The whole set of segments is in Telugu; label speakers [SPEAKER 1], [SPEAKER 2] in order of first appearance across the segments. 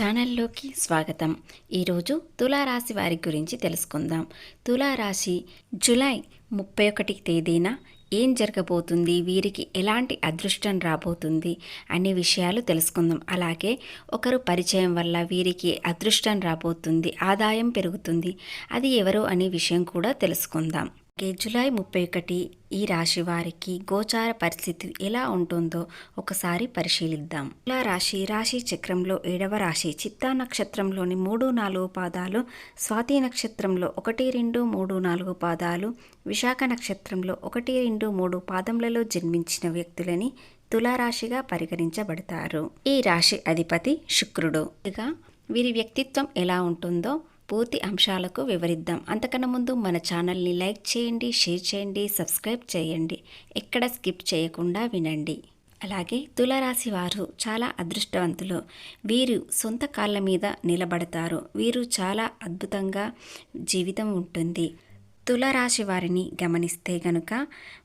[SPEAKER 1] ఛానల్లోకి స్వాగతం. ఈరోజు తులారాశి వారి గురించి తెలుసుకుందాం. తులారాశి జులై ముప్పై ఒకటి తేదీన ఏం జరగబోతుంది? వీరికి ఎలాంటి అదృష్టం రాబోతుంది? అనే విషయాలు తెలుసుకుందాం. అలాగే ఒకరు పరిచయం వల్ల వీరికి అదృష్టం రాబోతుంది ఆదాయం పెరుగుతుంది. అది ఎవరు అనే విషయం కూడా తెలుసుకుందాం. జూలై ముప్పై ఒకటి ఈ రాశి వారికి గోచార పరిస్థితి ఎలా ఉంటుందో ఒకసారి పరిశీలిద్దాం. తులా రాశి రాశి చక్రంలో ఏడవ రాశి చిత్తా నక్షత్రంలోని మూడు నాలుగు పాదాలు స్వాతి నక్షత్రంలో ఒకటి రెండు మూడు నాలుగు పాదాలు విశాఖ నక్షత్రంలో ఒకటి రెండు మూడు పాదములలో జన్మించిన వ్యక్తులని తులారాశిగా పరిగణించబడతారు. ఈ రాశి అధిపతి శుక్రుడు. ఇక వీరి వ్యక్తిత్వం ఎలా ఉంటుందో పూర్తి అంశాలకు వివరిద్దాం. అంతకన్నా ముందు మన ఛానల్ని లైక్ చేయండి షేర్ చేయండి సబ్స్క్రైబ్ చేయండి. ఎక్కడ స్కిప్ చేయకుండా వినండి. అలాగే తులరాశి వారు చాలా అదృష్టవంతులు. వీరు సొంత కాళ్ళ మీద నిలబడతారు. వీరు చాలా అద్భుతంగా జీవితం ఉంటుంది. తులరాశి వారిని గమనిస్తే గనుక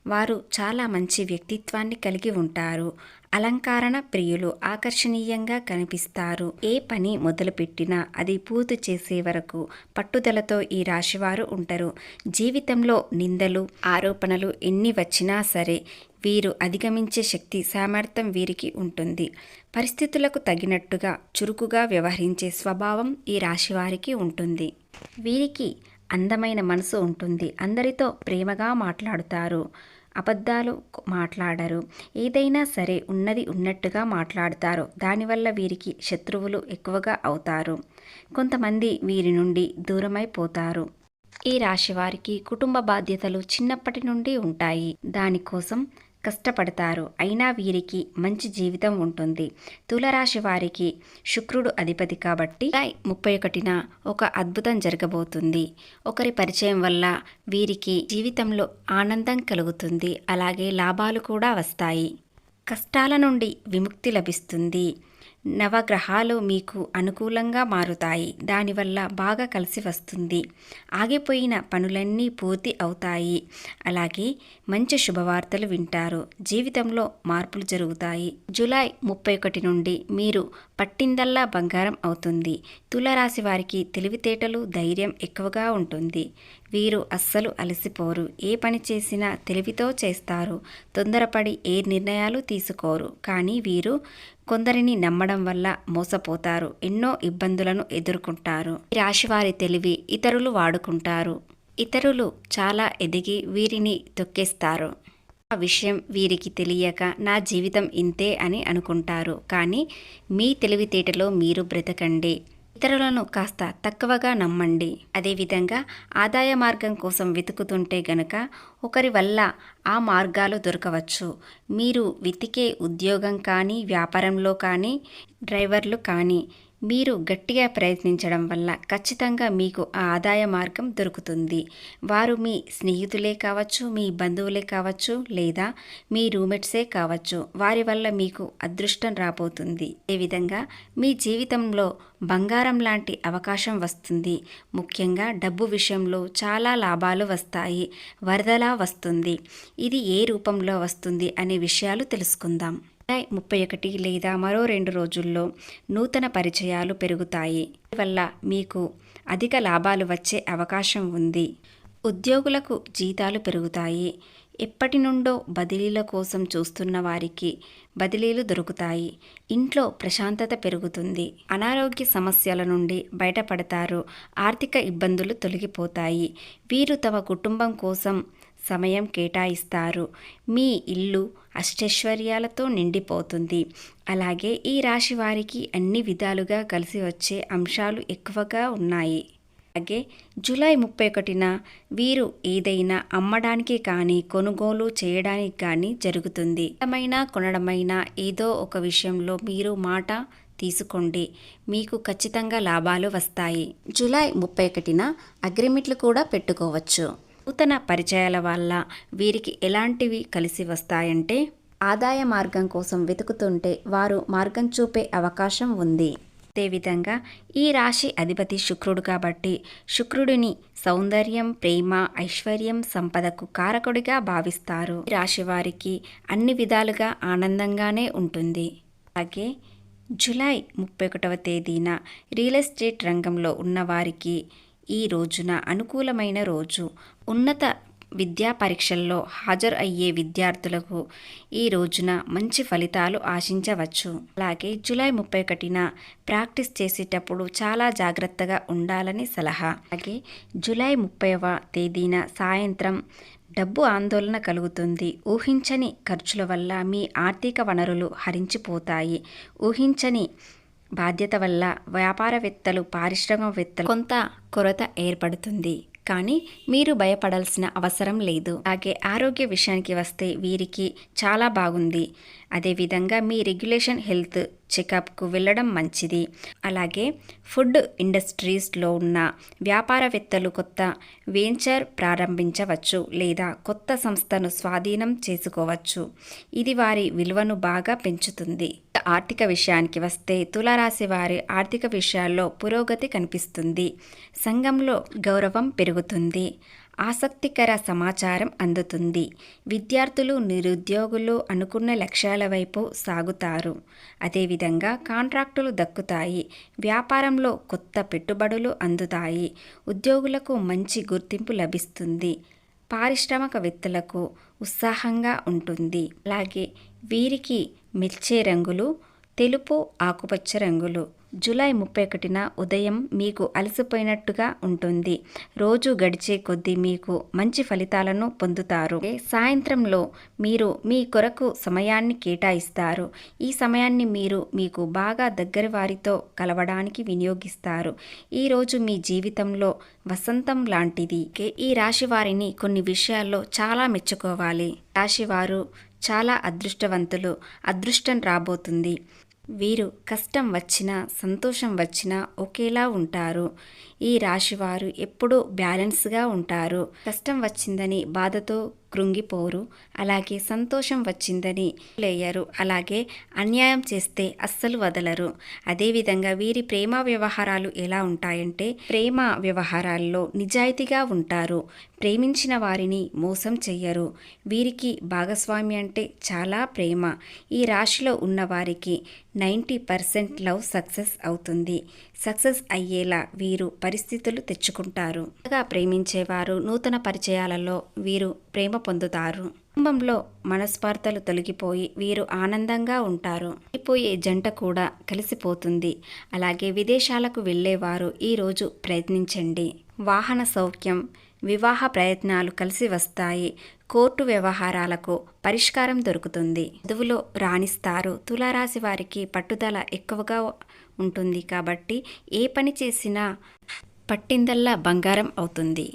[SPEAKER 1] వారు చాలా మంచి వ్యక్తిత్వాన్ని కలిగి ఉంటారు. అలంకారణ ప్రియులు ఆకర్షణీయంగా కనిపిస్తారు. ఏ పని మొదలుపెట్టినా అది పూర్తి చేసే వరకు పట్టుదలతో ఈ రాశివారు ఉంటారు. జీవితంలో నిందలు ఆరోపణలు ఎన్ని వచ్చినా సరే వీరు అధిగమించే శక్తి సామర్థ్యం వీరికి ఉంటుంది. పరిస్థితులకు తగినట్టుగా చురుకుగా వ్యవహరించే స్వభావం ఈ రాశివారికి ఉంటుంది. వీరికి అందమైన మనసు ఉంటుంది. అందరితో ప్రేమగా మాట్లాడుతారు. అబద్ధాలు మాట్లాడరు. ఏదైనా సరే ఉన్నది ఉన్నట్టుగా మాట్లాడతారు. దానివల్ల వీరికి శత్రువులు ఎక్కువగా అవుతారు. కొంతమంది వీరి నుండి దూరమైపోతారు ఈ రాశి వారికి కుటుంబ బాధ్యతలు చిన్నప్పటి నుండి ఉంటాయి. దానికోసం కష్టపడతారు. అయినా వీరికి మంచి జీవితం ఉంటుంది. తులరాశి వారికి శుక్రుడు అధిపతి కాబట్టి ముప్పై ఒకటిన ఒక అద్భుతం జరగబోతుంది. ఒకరి పరిచయం వల్ల వీరికి జీవితంలో ఆనందం కలుగుతుంది. అలాగే లాభాలు కూడా వస్తాయి. కష్టాల నుండి విముక్తి లభిస్తుంది. నవగ్రహాలు మీకు అనుకూలంగా మారుతాయి. దానివల్ల బాగా కలిసి వస్తుంది. ఆగిపోయిన పనులన్నీ పూర్తి అవుతాయి. అలాగే మంచి శుభవార్తలు వింటారు. జీవితంలో మార్పులు జరుగుతాయి. జూలై ముప్పై ఒకటి నుండి మీరు పట్టిందల్లా బంగారం అవుతుంది. తులరాశి వారికి తెలివితేటలు ధైర్యం ఎక్కువగా ఉంటుంది. వీరు అస్సలు అలసిపోరు. ఏ పని చేసినా తెలివితో చేస్తారు. తొందరపడి ఏ నిర్ణయాలు తీసుకోరు. కానీ వీరు కొందరిని నమ్మడం వల్ల మోసపోతారు. ఎన్నో ఇబ్బందులను ఎదుర్కొంటారు. రాశివారి తెలివి ఇతరులు వాడుకుంటారు. ఇతరులు చాలా ఎదిగి వీరిని తొక్కేస్తారు. ఆ విషయం వీరికి తెలియక నా జీవితం ఇంతే అని అనుకుంటారు. కానీ మీ తెలివితేటలో మీరు బ్రతకండి. ఇతరులను కాస్త తక్కువగా నమ్మండి. అదేవిధంగా ఆదాయ మార్గం కోసం వెతుకుతుంటే గనక ఒకరి వల్ల ఆ మార్గాలు దొరకవచ్చు. మీరు వెతికే ఉద్యోగం కానీ వ్యాపారంలో కానీ డ్రైవర్లు కానీ మీరు గట్టిగా ప్రయత్నించడం వల్ల ఖచ్చితంగా మీకు ఆ ఆదాయ మార్గం దొరుకుతుంది. వారు మీ స్నేహితులే కావచ్చు మీ బంధువులే కావచ్చు లేదా మీ రూమ్మేట్సే కావచ్చు. వారి వల్ల మీకు అదృష్టం రాబోతుంది. ఏ విధంగా? మీ జీవితంలో బంగారం లాంటి అవకాశం వస్తుంది. ముఖ్యంగా డబ్బు విషయంలో చాలా లాభాలు వస్తాయి. వరదలా వస్తుంది. ఇది ఏ రూపంలో వస్తుంది అనే విషయాలు తెలుసుకుందాం. ముప్పై ఒకటి లేదా మరో రెండు రోజుల్లో నూతన పరిచయాలు పెరుగుతాయి. వల్ల మీకు అధిక లాభాలు వచ్చే అవకాశం ఉంది. ఉద్యోగులకు జీతాలు పెరుగుతాయి. ఎప్పటి నుండో బదిలీల కోసం చూస్తున్న వారికి బదిలీలు దొరుకుతాయి. ఇంట్లో ప్రశాంతత పెరుగుతుంది. అనారోగ్య సమస్యల నుండి బయటపడతారు. ఆర్థిక ఇబ్బందులు తొలగిపోతాయి. వీరు తమ కుటుంబం కోసం సమయం కేటాయిస్తారు. మీ ఇల్లు అష్టైశ్వర్యాలతో నిండిపోతుంది. అలాగే ఈ రాశి వారికి అన్ని విధాలుగా కలిసి వచ్చే అంశాలు ఎక్కువగా ఉన్నాయి. అలాగే జూలై ముప్పై ఒకటిన వీరు ఏదైనా అమ్మడానికి కానీ కొనుగోలు చేయడానికి కానీ జరుగుతుంది. ఏమైనా కొనడమైనా ఏదో ఒక విషయంలో మీరు మాట తీసుకోండి. మీకు ఖచ్చితంగా లాభాలు వస్తాయి. జూలై ముప్పై ఒకటిన అగ్రిమెంట్లు కూడా పెట్టుకోవచ్చు. నూతన పరిచయాల వల్ల వీరికి ఎలాంటివి కలిసి వస్తాయంటే ఆదాయ మార్గం కోసం వెతుకుతుంటే వారు మార్గం చూపే అవకాశం ఉంది. అదేవిధంగా ఈ రాశి అధిపతి శుక్రుడు కాబట్టి శుక్రుడిని సౌందర్యం ప్రేమ ఐశ్వర్యం సంపదకు కారకుడిగా భావిస్తారు. రాశి వారికి అన్ని విధాలుగా ఆనందంగానే ఉంటుంది. అలాగే జూలై ముప్పై ఒకటవ తేదీన రియల్ ఎస్టేట్ రంగంలో ఉన్నవారికి ఈ రోజున అనుకూలమైన రోజు. ఉన్నత విద్యా పరీక్షల్లో హాజరు అయ్యే విద్యార్థులకు ఈ రోజున మంచి ఫలితాలు ఆశించవచ్చు. అలాగే జూలై ముప్పై ఒకటిన ప్రాక్టీస్ చేసేటప్పుడు చాలా జాగ్రత్తగా ఉండాలని సలహా. అలాగే జూలై ముప్పైవ తేదీన సాయంత్రం డబ్బు ఆందోళన కలుగుతుంది. ఊహించని ఖర్చుల వల్ల మీ ఆర్థిక వనరులు హరించిపోతాయి. ఊహించని బాధ్యత వల్ల వ్యాపారవేత్తలు పారిశ్రామికవేత్తలు కొంత కొరత ఏర్పడుతుంది. కానీ మీరు భయపడాల్సిన అవసరం లేదు. అలాగే ఆరోగ్య విషయానికి వస్తే వీరికి చాలా బాగుంది. అదేవిధంగా మీ రెగ్యులేషన్ హెల్త్ చెకప్కు వెళ్ళడం మంచిది. అలాగే ఫుడ్ ఇండస్ట్రీస్లో ఉన్న వ్యాపారవేత్తలు కొత్త వెంచర్ ప్రారంభించవచ్చు లేదా కొత్త సంస్థను స్వాధీనం చేసుకోవచ్చు. ఇది వారి విలువను బాగా పెంచుతుంది. ఆర్థిక విషయానికి వస్తే తులారాశి వారి ఆర్థిక విషయాల్లో పురోగతి కనిపిస్తుంది. సంఘంలో గౌరవం పెరుగుతుంది. ఆసక్తికర సమాచారం అందుతుంది. విద్యార్థులు నిరుద్యోగులు అనుకున్న లక్ష్యాల వైపు సాగుతారు. అదేవిధంగా కాంట్రాక్టులు దక్కుతాయి. వ్యాపారంలో కొత్త పెట్టుబడులు అందుతాయి. ఉద్యోగులకు మంచి గుర్తింపు లభిస్తుంది. పారిశ్రామికవేత్తలకు ఉత్సాహంగా ఉంటుంది. అలాగే వీరికి మెచ్చే రంగులు తెలుపు ఆకుపచ్చ రంగులు జూలై ముప్పై ఒకటిన ఉదయం మీకు అలసిపోయినట్టుగా ఉంటుంది. రోజు గడిచే కొద్దీ మీకు మంచి ఫలితాలను పొందుతారు. సాయంత్రంలో మీరు మీ కొరకు సమయాన్ని కేటాయిస్తారు. ఈ సమయాన్ని మీరు మీకు బాగా దగ్గర వారితో కలవడానికి వినియోగిస్తారు. ఈరోజు మీ జీవితంలో వసంతం లాంటిది. ఈ రాశి వారిని కొన్ని విషయాల్లో చాలా మెచ్చుకోవాలి. రాశివారు చాలా అదృష్టవంతులు. అదృష్టం రాబోతుంది. వీరు కష్టం వచ్చినా సంతోషం వచ్చినా ఒకేలా ఉంటారు. ఈ రాశివారు ఎప్పుడూ బ్యాలెన్స్గా ఉంటారు. కష్టం వచ్చిందని బాధతో కృంగిపోరు. అలాగే సంతోషం వచ్చిందని లేయరు. అలాగే అన్యాయం చేస్తే అస్సలు వదలరు. అదేవిధంగా వీరి ప్రేమ వ్యవహారాలు ఎలా ఉంటాయంటే ప్రేమ వ్యవహారాల్లో నిజాయితీగా ఉంటారు. ప్రేమించిన వారిని మోసం చెయ్యరు. వీరికి భాగస్వామి అంటే చాలా ప్రేమ. ఈ రాశిలో ఉన్నవారికి నైంటీ పర్సెంట్ లవ్ సక్సెస్ అవుతుంది. సక్సెస్ అయ్యేలా వీరు పరిస్థితులు తెచ్చుకుంటారు. ప్రేమించేవారు నూతన పరిచయాలలో వీరు ప్రేమ పొందుతారు. కుటుంబంలో మనస్పార్థలు తొలగిపోయి వీరు ఆనందంగా ఉంటారు. అయిపోయే జంట కూడా కలిసిపోతుంది. అలాగే విదేశాలకు వెళ్ళేవారు ఈరోజు ప్రయత్నించండి. వాహన సౌఖ్యం వివాహ ప్రయత్నాలు కలిసి వస్తాయి. కోర్టు వ్యవహారాలకు పరిష్కారం దొరుకుతుంది. చదువులో రాణిస్తారు. తులారాశి వారికి పట్టుదల ఎక్కువగా ఉంటుంది కాబట్టి ఏ పని చేసినా పట్టిందల్లా బంగారం అవుతుంది.